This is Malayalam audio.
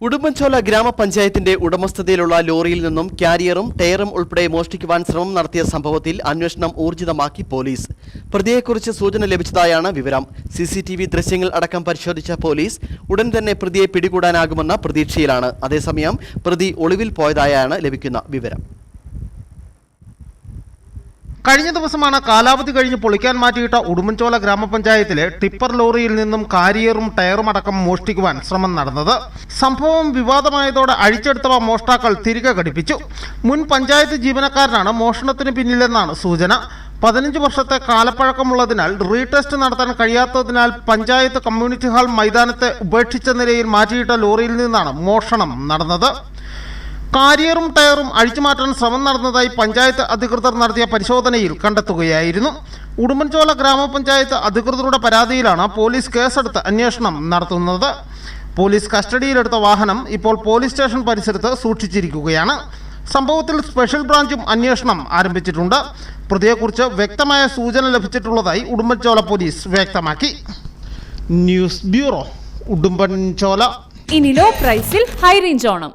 ഉടുമ്പൻചോല ഗ്രാമപഞ്ചായത്തിന്റെ ഉടമസ്ഥതയിലുള്ള ലോറിയിൽ നിന്നും കാരിയറും ടയറും ഉൾപ്പെടെ മോഷ്ടിക്കുവാൻ ശ്രമം നടത്തിയ സംഭവത്തിൽ അന്വേഷണം ഊർജിതമാക്കി പോലീസ്. പ്രതിയെക്കുറിച്ച് സൂചന ലഭിച്ചതായാണ് വിവരം. സി ദൃശ്യങ്ങൾ അടക്കം പരിശോധിച്ച പോലീസ് ഉടൻ തന്നെ പ്രതിയെ പിടികൂടാനാകുമെന്ന പ്രതീക്ഷയിലാണ്. അതേസമയം പ്രതി ഒളിവിൽ പോയതായാണ് ലഭിക്കുന്ന വിവരം. കഴിഞ്ഞ ദിവസമാണ് കാലാവധി കഴിഞ്ഞ് പൊളിക്കാൻ മാറ്റിയിട്ട ഉടുമ്പൻചോല ഗ്രാമപഞ്ചായത്തിലെ ടിപ്പർ ലോറിയിൽ നിന്നും കാരിയറും ടയറും അടക്കം മോഷ്ടിക്കുവാൻ ശ്രമം നടന്നത്. സംഭവം വിവാദമായതോടെ അഴിച്ചെടുത്തവ മോഷ്ടാക്കൾ തിരികെ ഘടിപ്പിച്ചു. മുൻ പഞ്ചായത്ത് ജീവനക്കാരനാണ് മോഷണത്തിന് പിന്നിലെന്നാണ് സൂചന. പതിനഞ്ച് വർഷത്തെ കാലപ്പഴക്കമുള്ളതിനാൽ റീടെസ്റ്റ് നടത്താൻ കഴിയാത്തതിനാൽ പഞ്ചായത്ത് കമ്മ്യൂണിറ്റി ഹാൾ മൈതാനത്തെ ഉപേക്ഷിച്ച നിലയിൽ മാറ്റിയിട്ട ലോറിയിൽ നിന്നാണ് മോഷണം നടന്നത്. കാരിയറും ടയറും അഴിച്ചുമാറ്റാൻ ശ്രമം നടന്നതായി പഞ്ചായത്ത് അധികൃതർ നടത്തിയ പരിശോധനയിൽ കണ്ടെത്തുകയായിരുന്നു. ഉടുമ്പൻചോല ഗ്രാമപഞ്ചായത്ത് അധികൃതരുടെ പരാതിയിലാണ് പോലീസ് കേസെടുത്ത് അന്വേഷണം നടത്തുന്നത്. പോലീസ് കസ്റ്റഡിയിലെടുത്ത വാഹനം ഇപ്പോൾ പോലീസ് സ്റ്റേഷൻ പരിസരത്ത് സൂക്ഷിച്ചിരിക്കുകയാണ്. സംഭവത്തിൽ സ്പെഷ്യൽ ബ്രാഞ്ചും അന്വേഷണം ആരംഭിച്ചിട്ടുണ്ട്. പ്രതിയെക്കുറിച്ച് വ്യക്തമായ സൂചന ലഭിച്ചിട്ടുള്ളതായി ഉടുമ്പൻചോല പോലീസ് വ്യക്തമാക്കി. News bureau Udumbanchola. ഇനി ലോ പ്രൈസിൽ ഹൈ റേഞ്ച് ഓണം.